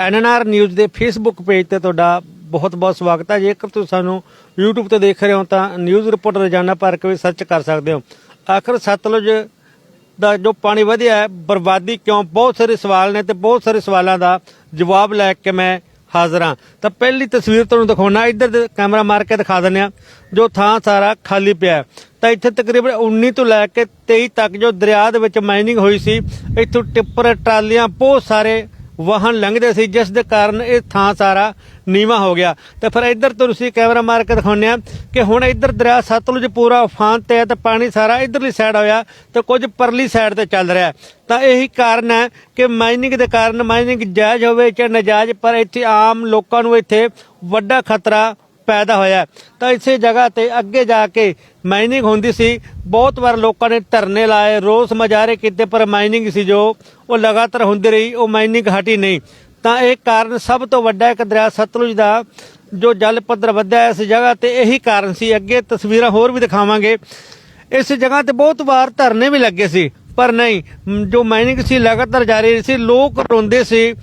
NNR news ਦੇ Facebook page ਤੇ ਤੁਹਾਡਾ ਬਹੁਤ-ਬਹੁਤ ਸਵਾਗਤ ਹੈ। ਜੇਕਰ ਤੁਸੀਂ ਸਾਨੂੰ YouTube ਤੇ ਦੇਖ ਰਹੇ ਹੋ ਤਾਂ ਨਿਊਜ਼ ਰਿਪੋਰਟ ਰੋਜ਼ਾਨਾ ਭਰ ਕੇ ਵੀ ਸਰਚ ਕਰ ਸਕਦੇ ਹੋ। ਆਖਰ ਸਤਲੁਜ ਦਾ ਜੋ ਪਾਣੀ ਵਧਿਆ ਹੈ, ਬਰਬਾਦੀ ਕਿਉਂ? ਬਹੁਤ ਸਾਰੇ ਸਵਾਲ ਨੇ ਤੇ ਬਹੁਤ ਸਾਰੇ ਸਵਾਲਾਂ ਦਾ ਜਵਾਬ ਲੈ ਕੇ ਮੈਂ ਹਾਜ਼ਰ ਹਾਂ। ਤਾਂ ਪਹਿਲੀ ਤਸਵੀਰ ਤੁਹਾਨੂੰ ਦਿਖਾਉਣਾ, ਇੱਧਰ ਦੇ ਕੈਮਰਾ ਮਾਰ ਕੇ ਦਿਖਾ ਦਿੰਦੇ ਆ ਜੋ ਥਾਂ ਸਾਰਾ ਖਾਲੀ ਪਿਆ ਤਾਂ ਇੱਥੇ ਤਕਰੀਬਨ 19 ਤੋਂ ਲੈ ਕੇ 23 ਤੱਕ ਜੋ ਦਰਿਆ ਦੇ ਵਿੱਚ ਮਾਈਨਿੰਗ ਹੋਈ ਸੀ, ਇੱਥੋਂ ਟਿੱਪਰ, ਟਰਾਲੀਆਂ, ਬਹੁਤ ਸਾਰੇ ਵਾਹਨ ਲੰਘਦੇ ਸੀ, ਜਿਸ ਦੇ ਕਾਰਨ ਇਹ ਥਾਂ ਸਾਰਾ ਨੀਵਾ ਹੋ ਗਿਆ। ਤੇ ਫਿਰ ਇੱਧਰ ਤੋਂ ਤੁਸੀਂ ਕੈਮਰਾ ਮਾਰ ਕੇ ਦਿਖਾਉਂਦੇ ਆ ਕਿ ਹੁਣ ਇੱਧਰ ਦਰਿਆ ਸਤਲੁਜ ਪੂਰਾ ਉਫਾਨ ਤੇ ਹੈ ਤੇ ਪਾਣੀ ਸਾਰਾ ਇੱਧਰਲੀ ਸਾਈਡ ਹੋਇਆ ਤੇ ਕੁਝ ਪਰਲੀ ਸਾਈਡ ਤੇ ਚੱਲ ਰਿਹਾ। ਤਾਂ ਇਹੀ ਕਾਰਨ ਹੈ ਕਿ ਮਾਈਨਿੰਗ ਦੇ ਕਾਰਨ ਮਾਈਨਿੰਗ ਜਾਇਜ਼ ਹੋਵੇ ਜਾਂ ਨਜਾਇਜ਼, ਪਰ ਇੱਥੇ ਆਮ ਲੋਕਾਂ ਨੂੰ ਇੱਥੇ ਵੱਡਾ ਖਤਰਾ ਪੈਦਾ ਹੋਇਆ। ਤਾਂ ਇਸੇ ਜਗ੍ਹਾ ਤੇ ਅੱਗੇ ਜਾ ਕੇ ਮਾਈਨਿੰਗ ਹੁੰਦੀ ਸੀ। ਬਹੁਤ ਵਾਰ ਲੋਕਾਂ ਨੇ ਧਰਨੇ ਲਾਏ, ਰੋਸ ਮਜਾਰੇ ਕੀਤੇ, ਪਰ ਮਾਈਨਿੰਗ ਸੀ ਜੋ, ਉਹ ਲਗਾਤਾਰ ਹੁੰਦੀ ਰਹੀ, ਉਹ ਮਾਈਨਿੰਗ ਹਟੀ ਨਹੀਂ। ਤਾਂ ਇਹ ਕਾਰਨ ਸਭ ਤੋਂ ਵੱਡਾ ਇੱਕ ਦਰਿਆ ਸਤਲੁਜ ਦਾ, ਜੋ ਜਲ ਪੱਧਰ ਵਧਿਆ, ਇਸ ਜਗ੍ਹਾ ਤੇ ਇਹੀ ਕਾਰਨ ਸੀ। ਅੱਗੇ ਤਸਵੀਰਾਂ ਹੋਰ ਵੀ ਦਿਖਾਵਾਂਗੇ। ਇਸ ਜਗ੍ਹਾ ਤੇ ਬਹੁਤ ਵਾਰ ਧਰਨੇ ਵੀ ਲੱਗੇ ਸੀ, ਪਰ ਨਹੀਂ, ਜੋ ਮਾਈਨਿੰਗ ਸੀ, ਲਗਾਤਾਰ ਜਾਰੀ ਸੀ। ਲੋਕ ਰੋਂਦੇ ਸੀ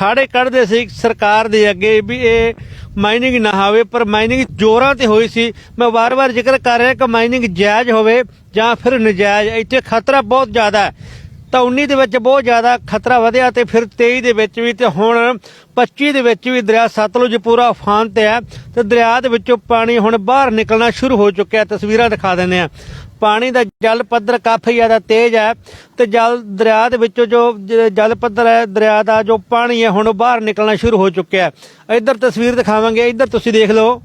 ਹਾੜੇ ਕੱਢਦੇ ਸੀ ਸਰਕਾਰ ਦੇ ਅੱਗੇ ਵੀ ਇਹ ਮਾਈਨਿੰਗ ਨਾ ਹੋਵੇ, ਪਰ ਮਾਈਨਿੰਗ ਜ਼ੋਰਾਂ ਤੇ ਹੋਈ ਸੀ। ਮੈਂ ਵਾਰ-ਵਾਰ ਜ਼ਿਕਰ ਕਰ ਰਿਹਾ ਕਿ ਮਾਈਨਿੰਗ ਜਾਇਜ਼ ਹੋਵੇ ਜਾਂ ਫਿਰ ਨਜਾਇਜ਼, ਇੱਥੇ ਖਤਰਾ ਬਹੁਤ ਜ਼ਿਆਦਾ ਹੈ। ਤਾਂ 19 ਦੇ ਵਿੱਚ ਬਹੁਤ ਜ਼ਿਆਦਾ ਖਤਰਾ ਵਧਿਆ ਤੇ ਫਿਰ 23 ਦੇ ਵਿੱਚ ਵੀ ਤੇ ਹੁਣ 25 ਦੇ ਵਿੱਚ ਵੀ ਦਰਿਆ ਸਤਲੁਜ ਪੂਰਾ ਉਫਾਨ ਤੇ ਹੈ ਤੇ ਦਰਿਆ ਦੇ ਵਿੱਚੋਂ ਪਾਣੀ ਹੁਣ ਬਾਹਰ ਨਿਕਲਣਾ ਸ਼ੁਰੂ ਹੋ ਚੁੱਕਿਆ ਤਸਵੀਰਾਂ ਦਿਖਾ ਦਿੰਦੇ ਆ ਪਾਣੀ ਦਾ ਜਲ ਪੱਧਰ ਕਾਫੀ ਜ਼ਿਆਦਾ ਤੇਜ਼ ਹੈ ਤੇ ਜਲ ਦਰਿਆ ਦੇ ਵਿੱਚੋਂ ਜੋ ਜਲ ਪੱਧਰ ਹੈ, ਦਰਿਆ ਦਾ ਜੋ ਪਾਣੀ ਹੈ ਹੁਣ ਉਹ ਬਾਹਰ ਨਿਕਲਣਾ ਸ਼ੁਰੂ ਹੋ ਚੁੱਕਿਆ ਹੈ। ਇੱਧਰ ਤਸਵੀਰ ਦਿਖਾਵਾਂਗੇ, ਇੱਧਰ ਤੁਸੀਂ ਦੇਖ ਲਓ।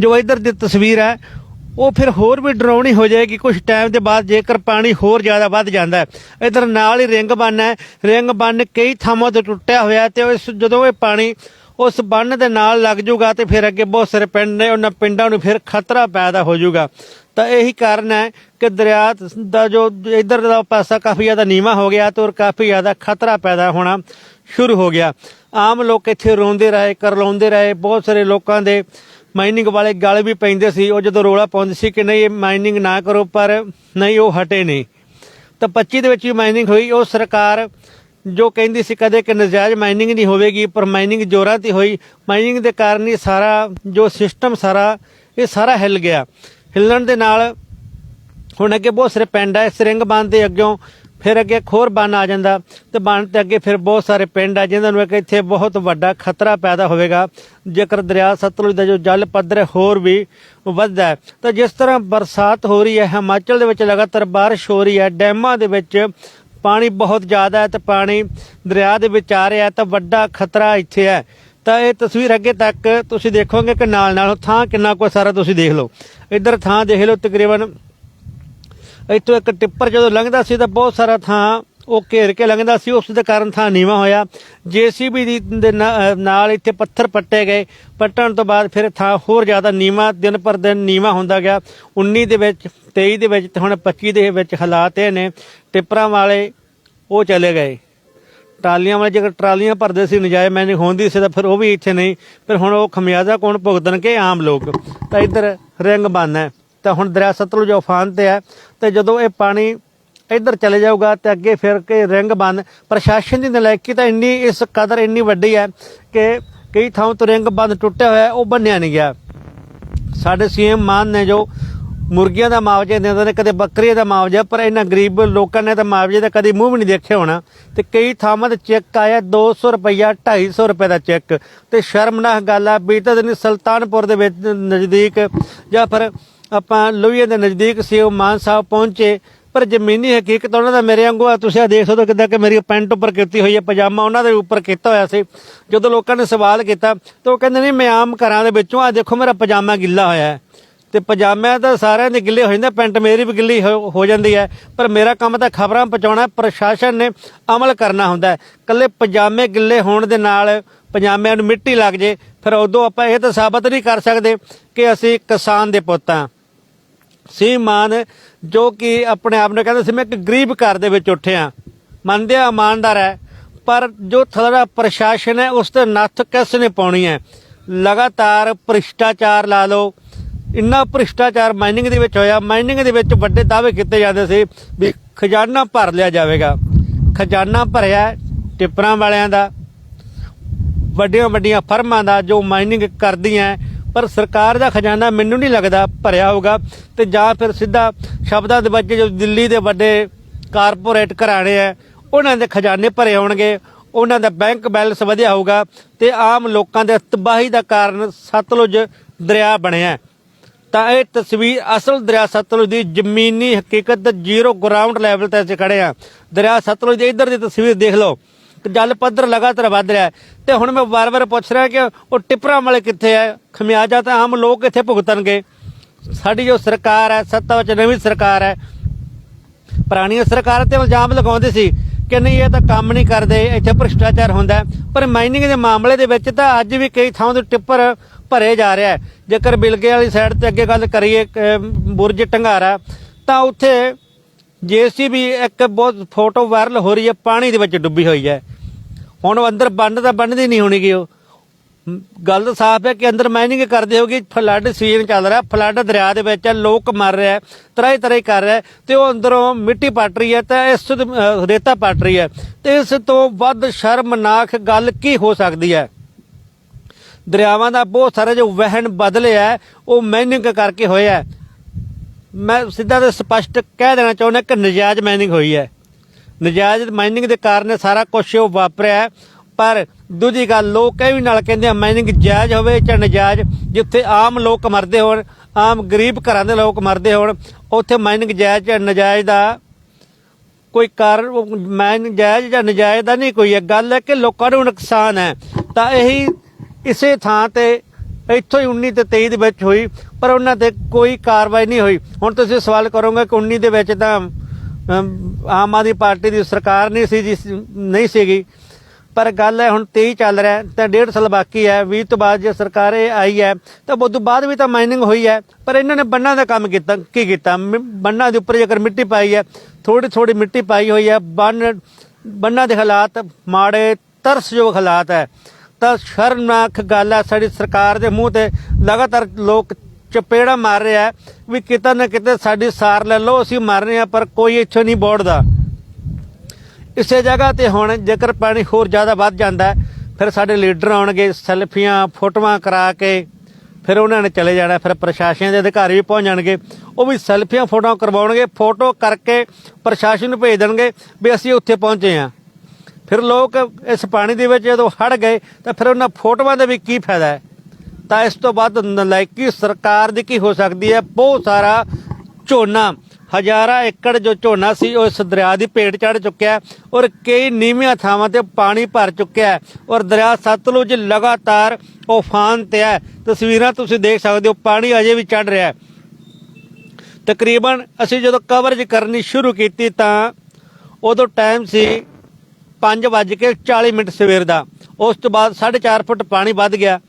ਜੋ ਇੱਧਰ ਦੀ ਤਸਵੀਰ ਹੈ ਉਹ ਫਿਰ ਹੋਰ ਵੀ ਡਰਾਉਣੀ ਹੋ ਜਾਏਗੀ। ਕੁਝ ਟਾਈਮ ਦੇ ਬਾਅਦ ਜੇਕਰ ਪਾਣੀ ਹੋਰ ਜ਼ਿਆਦਾ ਵੱਧ ਜਾਂਦਾ ਹੈ। ਇਧਰ ਨਾਲ ਹੀ ਰਿੰਗ ਬੰਨ ਹੈ। ਰਿੰਗ ਬੰਨ ਕਈ ਥਾਵਾਂ ਤੋਂ ਟੁੱਟਿਆ ਹੋਇਆ ਹੈ ਤੇ ਉਸ ਜਦੋਂ ਇਹ ਪਾਣੀ ਉਸ ਬੰਨ ਦੇ ਨਾਲ ਲੱਗ ਜਾਊਗਾ ਤੇ ਫਿਰ ਅੱਗੇ ਬਹੁਤ ਸਾਰੇ ਪਿੰਡ ਨੇ ਉਹਨਾਂ ਪਿੰਡਾਂ ਨੂੰ ਫਿਰ ਖਤਰਾ ਪੈਦਾ ਹੋ ਜਾਊਗਾ ਤਾਂ ਇਹੀ ਕਾਰਨ ਹੈ ਕਿ ਦਰਿਆ ਦਾ ਜੋ ਇਧਰ ਦਾ ਪਾਸਾ ਕਾਫੀ ਜ਼ਿਆਦਾ ਨੀਵਾ ਹੋ ਗਿਆ ਤੇ ਔਰ ਕਾਫੀ ਜ਼ਿਆਦਾ ਖਤਰਾ ਪੈਦਾ ਹੋਣਾ ਸ਼ੁਰੂ ਹੋ ਗਿਆ। ਆਮ ਲੋਕ ਇੱਥੇ ਰੋਂਦੇ ਰਹੇ, ਕਰਲਾਉਂਦੇ ਰਹੇ। ਬਹੁਤ ਸਾਰੇ ਲੋਕਾਂ ਦੇ ਮਾਈਨਿੰਗ ਵਾਲੇ ਗਲ ਵੀ ਪੈਂਦੇ ਸੀ, ਉਹ ਜਦੋਂ ਰੋਲਾ ਪਾਉਂਦੇ ਸੀ ਕਿ ਨਹੀਂ, ਇਹ ਮਾਈਨਿੰਗ ਨਾ ਕਰੋ, ਪਰ ਨਹੀਂ, ਉਹ ਹਟੇ ਨਹੀਂ। ਤਾਂ 25 ਦੇ ਵਿੱਚ ਵੀ ਮਾਈਨਿੰਗ ਹੋਈ, ਉਹ ਸਰਕਾਰ ਜੋ ਕਹਿੰਦੀ ਸੀ ਕਦੇ ਕਿ ਨਜਾਇਜ਼ ਮਾਈਨਿੰਗ ਨਹੀਂ ਹੋਵੇਗੀ, ਪਰ ਮਾਈਨਿੰਗ ਜ਼ੋਰਾਂ ਤੇ ਹੋਈ। ਮਾਈਨਿੰਗ ਦੇ ਕਾਰਨ ਹੀ ਸਾਰਾ ਜੋ ਸਿਸਟਮ ਸਾਰਾ, ਇਹ ਸਾਰਾ ਹਿੱਲ ਗਿਆ। ਹਿੱਲਣ ਦੇ ਨਾਲ ਹੁਣ ਅੱਗੇ ਬਹੁਤ ਸਾਰੇ ਪਿੰਡ ਆ ਇਸ ਰਿੰਗ ਬੰਨ ਦੇ ਅੱਗਿਓਂ ਫਿਰ ਅੱਗੇ ਇੱਕ ਹੋਰ ਬੰਨ ਆ ਜਾਂਦਾ ਤੇ ਬੰਨ ਤੇ ਅੱਗੇ ਫਿਰ ਬਹੁਤ ਸਾਰੇ ਪਿੰਡ ਆ ਜਿਨ੍ਹਾਂ ਨੂੰ ਕਿ ਇੱਥੇ ਬਹੁਤ ਵੱਡਾ ਖਤਰਾ ਪੈਦਾ ਹੋਵੇਗਾ। ਜੇਕਰ ਦਰਿਆ ਸਤਲੁਜ ਦਾ ਜੋ ਜਲ ਪੱਧਰ ਹੈ ਹੋਰ ਵੀ ਵੱਧਦਾ ਤਾਂ ਜਿਸ ਤਰ੍ਹਾਂ ਬਰਸਾਤ ਹੋ ਰਹੀ ਹੈ, ਹਿਮਾਚਲ ਦੇ ਵਿੱਚ ਲਗਾਤਾਰ ਬਾਰਿਸ਼ ਹੋ ਰਹੀ ਹੈ, ਡੈਮਾਂ ਦੇ ਵਿੱਚ ਪਾਣੀ ਬਹੁਤ ਜ਼ਿਆਦਾ ਹੈ ਤੇ ਪਾਣੀ ਦਰਿਆ ਦੇ ਵਿੱਚ ਆ ਰਿਹਾ ਤਾਂ ਵੱਡਾ ਖਤਰਾ ਇੱਥੇ ਹੈ। ਤਾਂ ਇਹ ਤਸਵੀਰ ਅੱਗੇ ਤੱਕ ਤੁਸੀਂ ਦੇਖੋਗੇ ਕਿ ਨਾਲ ਨਾਲ ਥਾਂ ਕਿੰਨਾ ਕੁ ਸਾਰਾ ਤੁਸੀਂ ਦੇਖ ਲਓ। ਇੱਧਰ ਥਾਂ ਦੇਖ ਲਓ ਤਕਰੀਬਨ ਇੱਥੋਂ ਇੱਕ ਟਿੱਪਰ ਜਦੋਂ ਲੰਘਦਾ ਸੀ ਤਾਂ ਬਹੁਤ ਸਾਰਾ ਥਾਂ ਉਹ ਘੇਰ ਕੇ ਲੰਘਦਾ ਸੀ, ਉਸ ਦੇ ਕਾਰਨ ਥਾਂ ਨੀਵਾ ਹੋਇਆ। ਜੀਸੀਬੀ ਦੀ ਦੇ ਨਾ- ਨਾਲ ਇੱਥੇ ਪੱਥਰ ਪੱਟੇ ਗਏ। ਪੱਟਣ ਤੋਂ ਬਾਅਦ ਫਿਰ ਥਾਂ ਹੋਰ ਜ਼ਿਆਦਾ ਨੀਵਾ, ਦਿਨ ਪਰ ਦਿਨ ਨੀਵਾ ਹੁੰਦਾ ਗਿਆ। 19 ਦੇ ਵਿੱਚ 23 ਦੇ ਵਿੱਚ ਤੇ ਹੁਣ 25 ਦੇ ਵਿੱਚ ਹਾਲਾਤ ਇਹ ਨੇ, ਟਿੱਪਰਾਂ ਵਾਲੇ ਉਹ ਚਲੇ ਗਏ। ਟਰਾਲੀਆਂ ਵਾਲੇ ਜੇਕਰ ਟਰਾਲੀਆਂ ਭਰਦੇ ਸੀ, ਨਜਾਇਜ਼ ਮੈਨਿੰਗ ਹੁੰਦੀ ਸੀ ਤਾਂ ਫਿਰ ਉਹ ਵੀ ਇੱਥੇ ਨਹੀਂ। ਫਿਰ ਹੁਣ ਉਹ ਖਮਿਆਜ਼ਾ ਕੌਣ ਭੁਗਤਣਗੇ? ਆਮ ਲੋਕ। ਤਾਂ ਇੱਧਰ ਰਿੰਗ ਬੰਨ ਹੈ। ਤਾਂ ਹੁਣ ਦਰਿਆ ਸਤਲੁਜ ਉਫਾਨ ਤੇ ਹੈ, ਤੇ ਜਦੋਂ ਇਹ ਪਾਣੀ ਇੱਧਰ ਚਲੇ ਜਾਊਗਾ ਤੇ ਅੱਗੇ ਫਿਰ ਕੇ ਰਿੰਗ ਬੰਦ ਪ੍ਰਸ਼ਾਸਨ ਦੀ ਨਲਾਇਕੀ ਤਾਂ ਇੰਨੀ ਇਸ ਕਦਰ ਇੰਨੀ ਵੱਡੀ ਹੈ ਕਿ ਕਈ ਥਾਂ ਤੋਂ ਰਿੰਗ ਬੰਦ ਟੁੱਟਿਆ ਹੋਇਆ, ਉਹ ਬੰਨਿਆ ਨਹੀਂ ਗਿਆ। ਸਾਡੇ ਸੀਐਮ ਮਾਨ ਨੇ ਜੋ ਮੁਰਗੀਆਂ ਦਾ ਮੁਆਵਜ਼ਾ ਦਿੰਦੇ ਨੇ, ਕਦੇ ਬੱਕਰੀਆਂ ਦਾ ਮੁਆਵਜ਼ਾ, ਪਰ ਇਹਨਾਂ ਗਰੀਬ ਲੋਕਾਂ ਨੇ ਤਾਂ ਮੁਆਵਜ਼ੇ ਦਾ ਕਦੀ ਮੂੰਹ ਵੀ ਨਹੀਂ ਦੇਖਿਆ ਹੋਣਾ। ਤੇ ਕਈ ਥਾਵਾਂ ਤੇ ਚੈੱਕ ਆਇਆ 200 ਰੁਪਇਆ 250 ਰੁਪਏ ਦਾ ਚੈੱਕ। ਤੇ ਸ਼ਰਮਨਾਕ ਗੱਲ ਆ, ਬੀਤੇ ਦਿਨ ਸੁਲਤਾਨਪੁਰ ਦੇ ਵਿੱਚ ਨਜ਼ਦੀਕ, ਜਾਂ ਫਿਰ ਆਪਾਂ ਲੋਹੀਏ ਦੇ ਨਜ਼ਦੀਕ ਸੀਐਮ ਮਾਨ ਸਾਹਿਬ ਪਹੁੰਚੇ। ਪਰ ਜ਼ਮੀਨੀ ਹਕੀਕਤ ਉਹਨਾਂ ਦਾ ਮੇਰੇ ਵਾਂਗੂ ਆ, ਤੁਸੀਂ ਆ ਦੇਖ ਸਕਦੇ ਹੋ ਕਿੱਦਾਂ ਕਿ ਮੇਰੀ ਪੈਂਟ ਉੱਪਰ ਕੀਤੀ ਹੋਈ ਹੈ, ਪਜਾਮਾ ਉਹਨਾਂ ਦੇ ਉੱਪਰ ਕੀਤਾ ਹੋਇਆ ਸੀ। ਜਦੋਂ ਲੋਕਾਂ ਨੇ ਸਵਾਲ ਕੀਤਾ, ਤਾਂ ਉਹ ਕਹਿੰਦੇ ਨਹੀਂ ਮੈਂ ਆਮ ਘਰਾਂ ਦੇ ਵਿੱਚੋਂ ਆ ਦੇਖੋ ਮੇਰਾ ਪਜਾਮਾ ਗਿੱਲਾ ਹੋਇਆ ਹੈ। ਤੇ ਪਜਾਮਿਆਂ ਤਾਂ ਸਾਰਿਆਂ ਦੇ ਗਿੱਲੇ ਹੋ ਜਾਂਦੇ, ਪੈਂਟ ਮੇਰੀ ਵੀ ਗਿੱਲੀ ਹੋ ਹੋ ਜਾਂਦੀ ਹੈ। ਪਰ ਮੇਰਾ ਕੰਮ ਤਾਂ ਖਬਰਾਂ ਪਹੁੰਚਾਉਣਾ, ਪ੍ਰਸ਼ਾਸਨ ਨੇ ਅਮਲ ਕਰਨਾ ਹੁੰਦਾ ਹੈ। ਕੱਲੇ ਪਜਾਮੇ ਗਿੱਲੇ ਹੋਣ ਦੇ ਨਾਲ ਪਜਾਮਿਆਂ ਨੂੰ ਮਿੱਟੀ ਲੱਗ ਜੇ, ਫਿਰ ਉਦੋਂ ਆਪਾਂ ਇਹ ਤਾਂ ਸਾਬਤ ਨਹੀਂ ਕਰ ਸਕਦੇ ਕਿ ਅਸੀਂ ਕਿਸਾਨ ਦੇ ਪੁੱਤ ਹਾਂ। ਸੀ ਮਾਨ ਜੋ ਕਿ ਆਪਣੇ ਆਪ ਨੂੰ ਕਹਿੰਦਾ ਸੀ ਮੈਂ ਇੱਕ ਗਰੀਬ ਘਰ ਦੇ ਵਿੱਚ ਉੱਠਿਆ। ਮੰਨਦੇ ਆ ਇਮਾਨਦਾਰ ਹੈ ਪਰ ਜੋ ਥਲੜਾ ਪ੍ਰਸ਼ਾਸਨ ਹੈ ਉਸ ਤੇ ਨੱਥ ਕਿਸ ਨੇ ਪਾਉਣੀ ਹੈ? ਲਗਾਤਾਰ ਭ੍ਰਿਸ਼ਟਾਚਾਰ ਲਾ ਲਓ। ਇੰਨਾ ਭ੍ਰਿਸ਼ਟਾਚਾਰ ਮਾਈਨਿੰਗ ਦੇ ਵਿੱਚ ਹੋਇਆ। ਮਾਈਨਿੰਗ ਦੇ ਵਿੱਚ ਵੱਡੇ ਦਾਅਵੇ ਕੀਤੇ ਜਾਂਦੇ ਸੀ ਵੀ ਖਜ਼ਾਨਾ ਭਰ ਲਿਆ ਜਾਵੇਗਾ। ਖਜ਼ਾਨਾ ਭਰਿਆ ਟਿੱਪਰਾਂ ਵਾਲਿਆਂ ਦਾ ਵੱਡੀਆਂ ਵੱਡੀਆਂ ਫਰਮਾਂ ਦਾ ਜੋ ਮਾਈਨਿੰਗ ਕਰਦੀਆਂ ਹੈ, ਪਰ ਸਰਕਾਰ ਦਾ ਖਜ਼ਾਨਾ ਮੈਨੂੰ ਨਹੀਂ ਲੱਗਦਾ ਭਰਿਆ ਹੋਊਗਾ ਤੇ ਜਾਂ ਫਿਰ ਸਿੱਧਾ ਸ਼ਬਦਾਂ ਦੇ ਵਿੱਚ ਜੋ ਦਿੱਲੀ ਦੇ ਵੱਡੇ ਕਾਰਪੋਰੇਟ ਘਰਾਣੇ ਆ, ਉਹਨਾਂ ਦੇ ਖਜ਼ਾਨੇ ਭਰੇ ਹੋਣਗੇ, ਉਹਨਾਂ ਦਾ ਬੈਂਕ ਬੈਲੈਂਸ ਵਧਿਆ ਹੋਊਗਾ ਤੇ ਆਮ ਲੋਕਾਂ ਦੇ ਤਬਾਹੀ ਦਾ ਕਾਰਨ ਸਤਲੁਜ ਦਰਿਆ ਬਣਿਆ। ਤਾਂ ਇਹ ਤਸਵੀਰ ਅਸਲ ਦਰਿਆ ਸਤਲੁਜ ਦੀ ਜ਼ਮੀਨੀ ਹਕੀਕਤ ਜ਼ੀਰੋ ਗਰਾਊਂਡ ਲੈਵਲ ਤੇ ਅਸੀਂ ਖੜੇ ਆ। ਦਰਿਆ ਸਤਲੁਜ ਦੀ ਇੱਧਰ ਦੀ ਤਸਵੀਰ ਦੇਖ ਲਓ। ਜਲ ਪੱਧਰ ਲਗਾਤਾਰ ਵੱਧ ਰਿਹਾ ਹੈ। ਤੇ ਹੁਣ ਮੈਂ ਵਾਰ-ਵਾਰ ਪੁੱਛ ਰਿਹਾ ਕਿ ਉਹ ਟਿੱਪਰਾਂ ਵਾਲੇ ਕਿੱਥੇ ਹੈ ਖਮਿਆਜਾ ਤਾਂ ਆਮ ਲੋਕ ਇੱਥੇ ਭੁਗਤਣਗੇ। ਸਾਡੀ ਜੋ ਸਰਕਾਰ ਹੈ, ਸੱਤਾ ਵਿੱਚ ਨਵੀਂ ਸਰਕਾਰ ਹੈ। ਪੁਰਾਣੀਆਂ ਸਰਕਾਰਾਂ ਤੇ ਇਲਜ਼ਾਮ ਲਗਾਉਂਦੇ ਸੀ ਕਿ ਨਹੀਂ, ਇਹ ਤਾਂ ਕੰਮ ਨਹੀਂ ਕਰਦੇ, ਇੱਥੇ ਭ੍ਰਿਸ਼ਟਾਚਾਰ ਹੁੰਦਾ ਪਰ ਮਾਈਨਿੰਗ ਦੇ ਮਾਮਲੇ ਦੇ ਵਿੱਚ ਤਾਂ ਅੱਜ ਵੀ ਕਈ ਥਾਵਾਂ ਤੇ ਟਿੱਪਰ ਭਰੇ ਜਾ ਰਿਹਾ ਜੇਕਰ ਬਿਲਗੇ ਵਾਲੀ ਸਾਈਡ ਤੇ ਅੱਗੇ ਗੱਲ ਕਰੀਏ ਬੁਰਜ ਟੰਗਾਰਾ ਤਾਂ ਉੱਥੇ ਜੀਸੀਬੀ ਇੱਕ ਬਹੁਤ ਫੋਟੋ ਵਾਇਰਲ ਹੋ ਰਹੀ ਹੈ ਪਾਣੀ ਦੇ ਵਿੱਚ ਡੁੱਬੀ ਹੋਈ ਹੈ। ਹੁਣ ਉਹ ਅੰਦਰ ਬੰਨ ਤਾਂ ਬੰਨਦੀ ਨਹੀਂ ਹੋਣੀ ਗੀ ਉਹ। ਗੱਲ ਤਾਂ ਸਾਫ਼ ਹੈ ਕਿ ਅੰਦਰ ਮਾਈਨਿੰਗ ਕਰਦੇ ਹੋਗੇ ਫਲੱਡ ਸੀਜ਼ਨ ਚੱਲ ਰਿਹਾ ਫਲੱਡ ਦਰਿਆ ਦੇ ਵਿੱਚ ਹੈ, ਲੋਕ ਮਰ ਰਿਹਾ ਹੈ, ਤਰ੍ਹਾਂ ਹੀ ਤਰ੍ਹਾਂ ਕਰ ਰਿਹਾ ਹੈ ਤੇ ਉਹ ਅੰਦਰੋਂ ਮਿੱਟੀ ਪੱਟ ਰਹੀ ਹੈ ਤਾਂ ਇਸ ਰੇਤਾ ਪੱਟ ਰਹੀ ਹੈ। ਤੇ ਇਸ ਤੋਂ ਵੱਧ ਸ਼ਰਮਨਾਕ ਗੱਲ ਕੀ ਹੋ ਸਕਦੀ ਹੈ? ਦਰਿਆਵਾਂ ਦਾ ਬਹੁਤ ਸਾਰਾ ਜੋ ਵਹਿਣ ਬਦਲਿਆ ਉਹ ਮਾਈਨਿੰਗ ਕਰਕੇ ਹੋਇਆ ਹੈ। ਮੈਂ ਸਿੱਧਾ ਤੇ ਸਪਸ਼ਟ ਕਹਿ ਦੇਣਾ ਚਾਹੁੰਦਾ ਕਿ ਨਜਾਇਜ਼ ਮਾਈਨਿੰਗ ਹੋਈ ਹੈ। ਨਜਾਇਜ਼ ਮਾਈਨਿੰਗ ਦੇ ਕਾਰਨ ਸਾਰਾ ਕੁਝ ਉਹ ਵਾਪਰਿਆ ਪਰ ਦੂਜੀ ਗੱਲ, ਲੋਕ ਇਹ ਵੀ ਨਾਲ ਕਹਿੰਦੇ ਆ ਮਾਈਨਿੰਗ ਜਾਇਜ਼ ਹੋਵੇ ਜਾਂ ਨਜਾਇਜ਼, ਜਿੱਥੇ ਆਮ ਲੋਕ ਮਰਦੇ ਹੋਣ, ਆਮ ਗਰੀਬ ਘਰਾਂ ਦੇ ਲੋਕ ਮਰਦੇ ਹੋਣ, ਉੱਥੇ ਮਾਈਨਿੰਗ ਜਾਇਜ਼ ਜਾਂ ਨਜਾਇਜ਼ ਦਾ ਕੋਈ ਕਾਰਨ ਮਾਈਨਿੰਗ ਜਾਇਜ਼ ਜਾਂ ਨਜਾਇਜ਼ ਦਾ ਨਹੀਂ ਕੋਈ ਹੈ। ਗੱਲ ਹੈ ਕਿ ਲੋਕਾਂ ਨੂੰ ਨੁਕਸਾਨ ਹੈ। ਤਾਂ ਇਹੀ ਇਸੇ ਥਾਂ ਤੇ ਇੱਥੋਂ ਹੀ 19 ਤੇ 23 ਦੇ ਵਿੱਚ ਹੋਈ, ਪਰ ਉਹਨਾਂ ਤੇ ਕੋਈ ਕਾਰਵਾਈ ਨਹੀਂ ਹੋਈ। ਹੁਣ ਤੁਸੀਂ ਸਵਾਲ ਕਰੋਗੇ ਕਿ 19 ਦੇ ਵਿੱਚ ਤਾਂ ਆਮ ਆਦਮੀ ਪਾਰਟੀ ਦੀ ਸਰਕਾਰ ਨਹੀਂ ਸੀ ਜਿਸ, ਨਹੀਂ ਸੀਗੀ। ਪਰ ਗੱਲ ਹੈ ਹੁਣ 23 ਚੱਲ ਰਿਹਾ ਤਾਂ ਡੇਢ ਸਾਲ ਬਾਕੀ ਹੈ 20 ਤੋਂ ਬਾਅਦ ਜੇ ਸਰਕਾਰ ਇਹ ਆਈ ਹੈ, ਤਾਂ ਉਸ ਤੋਂ ਬਾਅਦ ਵੀ ਤਾਂ ਮਾਈਨਿੰਗ ਹੋਈ ਹੈ। ਪਰ ਇਹਨਾਂ ਨੇ ਬੰਨਾਂ ਦਾ ਕੰਮ ਕੀਤਾ, ਕੀ ਕੀਤਾ? ਮ- ਬੰਨਾਂ ਦੇ ਉੱਪਰ ਜੇਕਰ ਮਿੱਟੀ ਪਾਈ ਹੈ ਥੋੜੀ ਥੋੜੀ ਮਿੱਟੀ ਪਾਈ ਹੋਈ ਹੈ, ਬੰਨ, ਬੰਨਾਂ ਦੇ ਹਾਲਾਤ ਮਾੜੇ, ਤਰਸਯੋਗ ਹਾਲਾਤ ਹੈ। ਤਾਂ ਸ਼ਰਮਨਾਕ ਗੱਲ ਹੈ ਸਾਡੀ ਸਰਕਾਰ ਦੇ ਮੂੰਹ ਤੇ। ਲਗਾਤਾਰ ਲੋਕ ਚਪੇੜਾ ਮਾਰ ਰਿਹਾ ਹੈ ਵੀ ਕਿਤੇ ਨਾ ਕਿਤੇ ਸਾਡੀ ਸਾਰ ਲੈ ਲਓ, ਅਸੀਂ ਮਰ ਰਹੇ ਹਾਂ, ਪਰ ਕੋਈ ਇੱਥੋਂ ਨਹੀਂ ਬੋੜਦਾ। ਇਸੇ ਜਗ੍ਹਾ ਤੇ ਹੁਣ ਜੇਕਰ ਪਾਣੀ ਹੋਰ ਜ਼ਿਆਦਾ ਵੱਧ ਜਾਂਦਾ ਫਿਰ ਸਾਡੇ ਲੀਡਰ ਆਉਣਗੇ, ਸੈਲਫੀਆਂ, ਫੋਟੋਆਂ ਕਰਾ ਕੇ ਫਿਰ ਉਹਨਾਂ ਨੇ ਚਲੇ ਜਾਣਾ, ਫਿਰ ਪ੍ਰਸ਼ਾਸਨ ਦੇ ਅਧਿਕਾਰੀ ਵੀ ਪਹੁੰਚ ਜਾਣਗੇ। ਉਹ ਵੀ ਸੈਲਫੀਆਂ, ਫੋਟੋਆਂ ਕਰਵਾਉਣਗੇ, ਫੋਟੋ ਕਰਕੇ ਪ੍ਰਸ਼ਾਸਨ ਨੂੰ ਭੇਜ ਦੇਣਗੇ ਵੀ ਅਸੀਂ ਉੱਥੇ ਪਹੁੰਚੇ ਹਾਂ। ਫਿਰ ਲੋਕ ਇਸ ਪਾਣੀ ਦੇ ਵਿੱਚ ਜਦੋਂ ਹੜ ਗਏ ਤਾਂ ਫਿਰ ਉਹਨਾਂ ਫੋਟੋਆਂ ਦਾ ਵੀ ਕੀ ਫਾਇਦਾ ਹੈ? ਤਾਂ ਇਸ ਤੋਂ ਬਾਅਦ ਨਲਾਇਕੀ ਸਰਕਾਰ ਦੀ ਕੀ ਹੋ ਸਕਦੀ ਹੈ? ਬਹੁਤ ਸਾਰਾ ਝੋਨਾ, ਹਜ਼ਾਰਾਂ ਏਕੜ ਜੋ ਝੋਨਾ ਸੀ ਉਹ ਇਸ ਦਰਿਆ ਦੀ ਭੇਟ ਚੜ ਚੁੱਕਿਆ ਔਰ ਕਈ ਨੀਵੀਆਂ ਥਾਵਾਂ ਤੇ ਪਾਣੀ ਭਰ ਚੁੱਕਿਆ ਔਰ ਦਰਿਆ ਸਤਲੁਜ ਲਗਾਤਾਰ ਉਫਾਨ ਤੇ ਹੈ। ਤਸਵੀਰਾਂ ਤੁਸੀਂ ਦੇਖ ਸਕਦੇ ਹੋ, ਪਾਣੀ ਅਜੇ ਵੀ ਚੜ ਰਿਹਾ ਹੈ। ਤਕਰੀਬਨ ਅਸੀਂ ਜਦੋਂ ਕਵਰੇਜ ਕਰਨੀ ਸ਼ੁਰੂ ਕੀਤੀ ਤਾਂ ਉਦੋਂ ਟਾਈਮ ਸੀ 5:40 ਮਿੰਟ ਸਵੇਰ ਦਾ। ਉਸ ਤੋਂ ਬਾਅਦ 4.5 ਫੁੱਟ ਪਾਣੀ ਵੱਧ ਗਿਆ।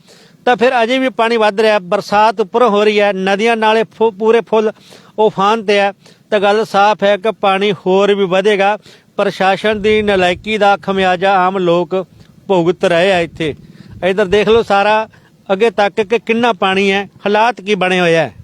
ਤਾਂ ਫਿਰ ਅਜੇ ਵੀ ਪਾਣੀ ਵੱਧ ਰਿਹਾ। ਬਰਸਾਤ ਉੱਪਰੋਂ ਹੋ ਰਹੀ ਹੈ। ਨਦੀਆਂ ਨਾਲੇ ਫੁ- ਪੂਰੇ ਫੁੱਲ ਉਫਾਨ ਤੇ ਹੈ। ਤਾਂ ਗੱਲ ਸਾਫ਼ ਹੈ ਕਿ ਪਾਣੀ ਹੋਰ ਵੀ ਵਧੇਗਾ। ਪ੍ਰਸ਼ਾਸਨ ਦੀ ਨਲਾਇਕੀ ਦਾ ਖਮਿਆਜਾ ਆਮ ਲੋਕ ਭੁਗਤ ਰਹੇ ਆ ਇੱਥੇ। ਇਧਰ ਦੇਖ ਲਓ ਸਾਰਾ। ਅੱਗੇ ਤੱਕ ਕਿ ਕਿੰਨਾ ਪਾਣੀ ਹੈ। ਹਾਲਾਤ ਕੀ ਬਣੇ ਹੋਏ ਹੈ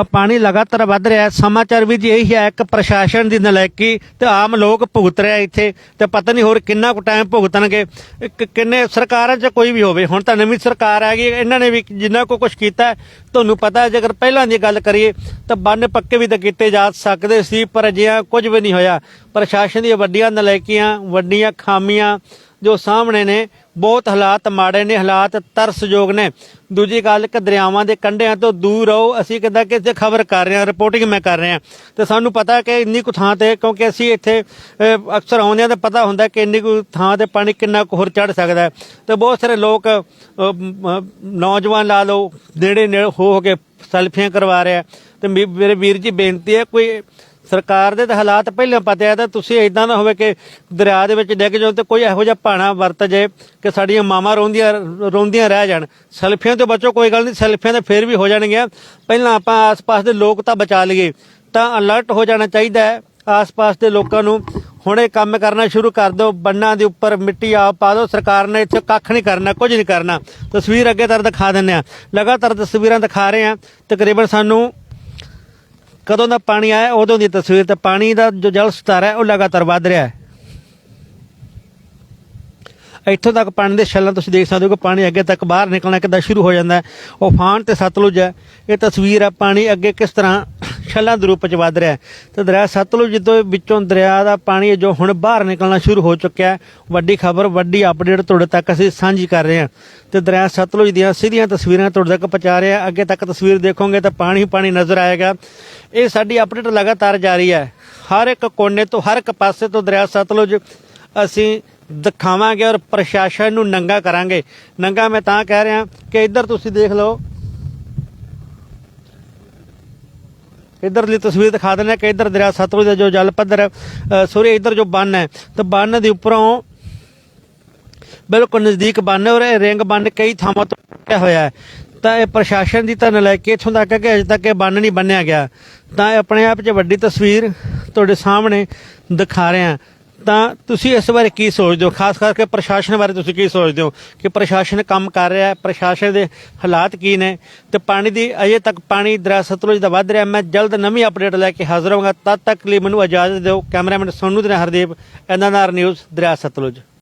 ਤਾਂ ਪਾਣੀ ਲਗਾਤਾਰ ਵੱਧ ਰਿਹਾ ਹੈ। ਸਮਾਚਾਰ ਵੀ ਜੀ ਇਹੀ ਹੈ ਕਿ ਪ੍ਰਸ਼ਾਸਨ ਦੀ ਨਲਾਇਕੀ ਤੇ ਆਮ ਲੋਕ ਭੁਗਤ ਰਿਹਾ ਇੱਥੇ ਤੇ ਪਤਾ ਨਹੀਂ ਹੋਰ ਕਿੰਨਾ ਕੁ ਟਾਈਮ ਭੁਗਤਣਗੇ। ਕਿ- ਕਿੰਨੇ ਸਰਕਾਰਾਂ 'ਚ ਕੋਈ ਵੀ ਹੋਵੇ, ਹੁਣ ਤਾਂ ਨਵੀਂ ਸਰਕਾਰ ਆ ਗਈ, ਇਹਨਾਂ ਨੇ ਵੀ ਜਿੰਨਾ ਕੋ ਕੁਝ ਕੀਤਾ ਤੁਹਾਨੂੰ ਪਤਾ ਹੈ ਜੇਕਰ ਪਹਿਲਾਂ ਦੀ ਗੱਲ ਕਰੀਏ ਤਾਂ ਬੰਨ ਪੱਕੇ ਵੀ ਤਾਂ ਕੀਤੇ ਜਾ ਸਕਦੇ ਸੀ, ਪਰ ਅਜਿਹਾ ਕੁਝ ਵੀ ਨਹੀਂ ਹੋਇਆ। ਪ੍ਰਸ਼ਾਸਨ ਦੀਆਂ ਵੱਡੀਆਂ ਨਲਾਇਕੀਆਂ, ਵੱਡੀਆਂ ਖਾਮੀਆਂ ਜੋ ਸਾਹਮਣੇ ਨੇ, ਬਹੁਤ ਹਾਲਾਤ ਮਾੜੇ ਨੇ, ਹਾਲਾਤ ਤਰਸਯੋਗ ਨੇ। ਦੂਜੀ ਗੱਲ ਕਿ ਦਰਿਆਵਾਂ ਦੇ ਕੰਢਿਆਂ ਤੋਂ ਦੂਰ ਰਹੋ, ਅਸੀਂ ਕਿੱਦਾਂ ਕਿਸੇ ਖਬਰ ਕਰ ਰਹੇ ਹਾਂ, ਰਿਪੋਰਟਿੰਗ ਮੈਂ ਕਰ ਰਿਹਾ ਤੇ ਸਾਨੂੰ ਪਤਾ ਕਿ ਇੰਨੀ ਕੁ ਥਾਂ ਤੇ, ਕਿਉਂਕਿ ਅਸੀਂ ਇੱਥੇ ਅਕਸਰ ਆਉਂਦੇ ਹਾਂ ਤਾਂ ਪਤਾ ਹੁੰਦਾ ਕਿ ਇੰਨੀ ਕੁ ਥਾਂ ਤੇ ਪਾਣੀ ਕਿੰਨਾ ਕੁ ਹੋਰ ਚੜ ਸਕਦਾ ਹੈ। ਤੇ ਬਹੁਤ ਸਾਰੇ ਲੋਕ ਨੌਜਵਾਨ ਲਾ ਲਓ ਨੇੜੇ ਨੇੜੇ ਹੋ ਕੇ ਸੈਲਫੀਆਂ ਕਰਵਾ ਰਿਹਾ ਤੇ ਮੇ- ਮੇਰੇ ਵੀਰ ਜੀ, ਬੇਨਤੀ ਹੈ, ਕੋਈ ਸਰਕਾਰ ਦੇ ਤਾਂ ਹਾਲਾਤ ਪਹਿਲਾਂ ਪਤਾ ਹੈ ਤਾਂ ਤੁਸੀਂ ਇਦਾਂ ਨਾ ਹੋਵੇ ਕਿ ਦਰਿਆ ਦੇ ਵਿੱਚ ਡਿੱਗ ਜਾਓ ਤੇ ਕੋਈ ਇਹੋ ਜਿਹਾ ਪਾਣਾ ਵਰਤ ਜੇ ਕਿ ਸਾਡੀਆਂ ਮਾਵਾਂ ਰੋਂਦੀਆਂ ਰੋਂਦੀਆਂ ਰਹਿ ਜਾਣ। ਸੈਲਫੀਆਂ ਤੋਂ ਬਚੋ ਕੋਈ ਗੱਲ ਨਹੀਂ, ਸੈਲਫੀਆਂ ਤਾਂ ਫੇਰ ਵੀ ਹੋ ਜਾਣਗੀਆਂ। ਪਹਿਲਾਂ ਆਪਾਂ ਆਸ-ਪਾਸ ਦੇ ਲੋਕ ਤਾਂ ਬਚਾ ਲਈਏ। ਤਾਂ ਅਲਰਟ ਹੋ ਜਾਣਾ ਚਾਹੀਦਾ ਹੈ ਆਸ-ਪਾਸ ਦੇ ਲੋਕਾਂ ਨੂੰ। ਹੁਣੇ ਕੰਮ ਕਰਨਾ ਸ਼ੁਰੂ ਕਰ ਦਿਓ, ਬੰਨਾਂ ਦੇ ਉੱਪਰ ਮਿੱਟੀ ਆਪ ਪਾ ਦਿਓ। ਸਰਕਾਰ ਨੇ ਇੱਥੇ ਕੱਖ ਨਹੀਂ ਕਰਨਾ, ਕੁਝ ਨਹੀਂ ਕਰਨਾ। ਤਸਵੀਰ ਅੱਗੇ ਤਰ ਦਿਖਾ ਦਿੰਦੇ ਆ ਲਗਾਤਾਰ ਤਸਵੀਰਾਂ ਦਿਖਾ ਰਹੇ ਆ ਤਕਰੀਬਨ ਸਾਨੂੰ ਕਦੋਂ ਦਾ ਪਾਣੀ ਆਇਆ? ਉਦੋਂ ਦੀ ਤਸਵੀਰ ਤੇ ਪਾਣੀ ਦਾ ਜੋ ਜਲ ਸਤਰ ਹੈ ਉਹ ਲਗਾਤਾਰ ਵੱਧ ਰਿਹਾ ਹੈ। ਇੱਥੋਂ ਤੱਕ ਪਾਣੀ ਦੇ ਛੱਲਾਂ ਤੁਸੀਂ ਦੇਖ ਸਕਦੇ ਹੋ ਕਿ ਪਾਣੀ ਅੱਗੇ ਤੱਕ ਬਾਹਰ ਨਿਕਲਣਾ ਕਿੱਦਾਂ ਸ਼ੁਰੂ ਹੋ ਜਾਂਦਾ ਉਫਾਨ ਤੇ ਸਤਲੁਜ ਹੈ। ਇਹ ਤਸਵੀਰ ਆ ਪਾਣੀ ਅੱਗੇ ਕਿਸ ਤਰ੍ਹਾਂ ਛੱਲਾਂ ਦੇ ਰੂਪ ਚ ਵੱਧ ਰਿਹਾ ਹੈ। ਤੇ ਦਰਿਆ ਸਤਲੁਜ ਤੋਂ ਵਿੱਚੋਂ ਦਰਿਆ ਦਾ ਪਾਣੀ ਜੋ ਹੁਣ ਬਾਹਰ ਨਿਕਲਣਾ ਸ਼ੁਰੂ ਹੋ ਚੁੱਕਿਆ ਵੱਡੀ ਖਬਰ, ਵੱਡੀ ਅਪਡੇਟ ਤੁਹਾਡੇ ਤੱਕ ਅਸੀਂ ਸਾਂਝੀ ਕਰ ਰਹੇ ਹਾਂ। ਤੇ ਦਰਿਆ ਸਤਲੁਜ ਦੀਆਂ ਸਿੱਧੀਆਂ ਤਸਵੀਰਾਂ ਤੁਹਾਡੇ ਤੱਕ ਪਹੁੰਚਾ ਰਹੇ ਹਾਂ। ਅੱਗੇ ਤੱਕ ਤਸਵੀਰ ਦੇਖੋਗੇ ਤਾਂ ਪਾਣੀ ਹੀ ਪਾਣੀ ਨਜ਼ਰ ਆਏਗਾ। ਇਹ ਸਾਡੀ ਅਪਡੇਟ ਲਗਾਤਾਰ ਜਾਰੀ ਹੈ। ਹਰ ਇੱਕ ਕੋਨੇ ਤੋਂ, ਹਰ ਇੱਕ ਪਾਸੇ ਤੋਂ ਦਰਿਆ ਸਤਲੁਜ ਅਸੀਂ ਦਿਖਾਵਾਂਗੇ ਔਰ ਪ੍ਰਸ਼ਾਸਨ ਨੂੰ ਨੰਗਾ ਕਰਾਂਗੇ। ਨੰਗਾ ਮੈਂ ਤਾਂ ਕਹਿ ਰਿਹਾ ਕਿ ਇੱਧਰ ਤੁਸੀਂ ਦੇਖ ਲਓ। ਇੱਧਰਲੀ ਤਸਵੀਰ ਦਿਖਾ ਦਿੰਦੇ ਹਾਂ ਕਿ ਇੱਧਰ ਦਰਿਆ ਸਤਲੁਜ ਦਾ ਜੋ ਜਲ ਪੱਧਰ ਹੈ ਸੋਰੀ ਇੱਧਰ ਜੋ ਬੰਨ ਹੈ, ਤਾਂ ਬੰਨ ਦੇ ਉੱਪਰੋਂ ਬਿਲਕੁਲ ਨਜ਼ਦੀਕ ਬੰਨ ਹੈ ਔਰ ਇਹ ਰਿੰਗ ਬੰਨ ਕਈ ਥਾਵਾਂ ਤੋਂ ਟੁੱਟਿਆ ਹੋਇਆ ਹੈ। ਤਾਂ ਇਹ ਪ੍ਰਸ਼ਾਸਨ ਦੀ ਤਾਂ ਕੇ ਇੱਥੋਂ ਤੱਕ ਹੈ ਕਿ ਅਜੇ ਤੱਕ ਇਹ ਬੰਨ ਨਹੀਂ ਬੰਨਿਆ ਗਿਆ। ਤਾਂ ਇਹ ਆਪਣੇ ਆਪ 'ਚ ਵੱਡੀ ਤਸਵੀਰ ਤੁਹਾਡੇ ਸਾਹਮਣੇ ਦਿਖਾ ਰਿਹਾ। ਤਾਂ ਤੁਸੀਂ ਇਸ ਬਾਰੇ ਕੀ ਸੋਚਦੇ ਹੋ? ਖਾਸ ਕਰਕੇ ਪ੍ਰਸ਼ਾਸਨ ਬਾਰੇ ਤੁਸੀਂ ਕੀ ਸੋਚਦੇ ਹੋ? ਕਿ ਪ੍ਰਸ਼ਾਸਨ ਕੰਮ ਕਰ ਰਿਹਾ ਹੈ, ਪ੍ਰਸ਼ਾਸਨ ਦੇ ਹਾਲਾਤ ਕੀ ਨੇ? ਤੇ ਪਾਣੀ ਦੀ ਅਜੇ ਤੱਕ ਪਾਣੀ ਦਰਿਆ ਸਤਲੁਜ ਦਾ ਵੱਧ ਰਿਹਾ। ਮੈਂ ਜਲਦ ਨਵੀਂ ਅਪਡੇਟ ਲੈ ਕੇ ਹਾਜ਼ਰ ਹੋਵਾਂਗਾ। ਤਦ ਤੱਕ ਲਈ ਮੈਨੂੰ ਇਜਾਜ਼ਤ ਦਿਓ। ਕੈਮਰਾਮੈਨ ਸੋਨੂ ਤੇ ਹਰਦੀਪ ਐਨਐਨਆਰ ਨਿਊਜ਼ ਦਰਿਆ ਸਤਲੁਜ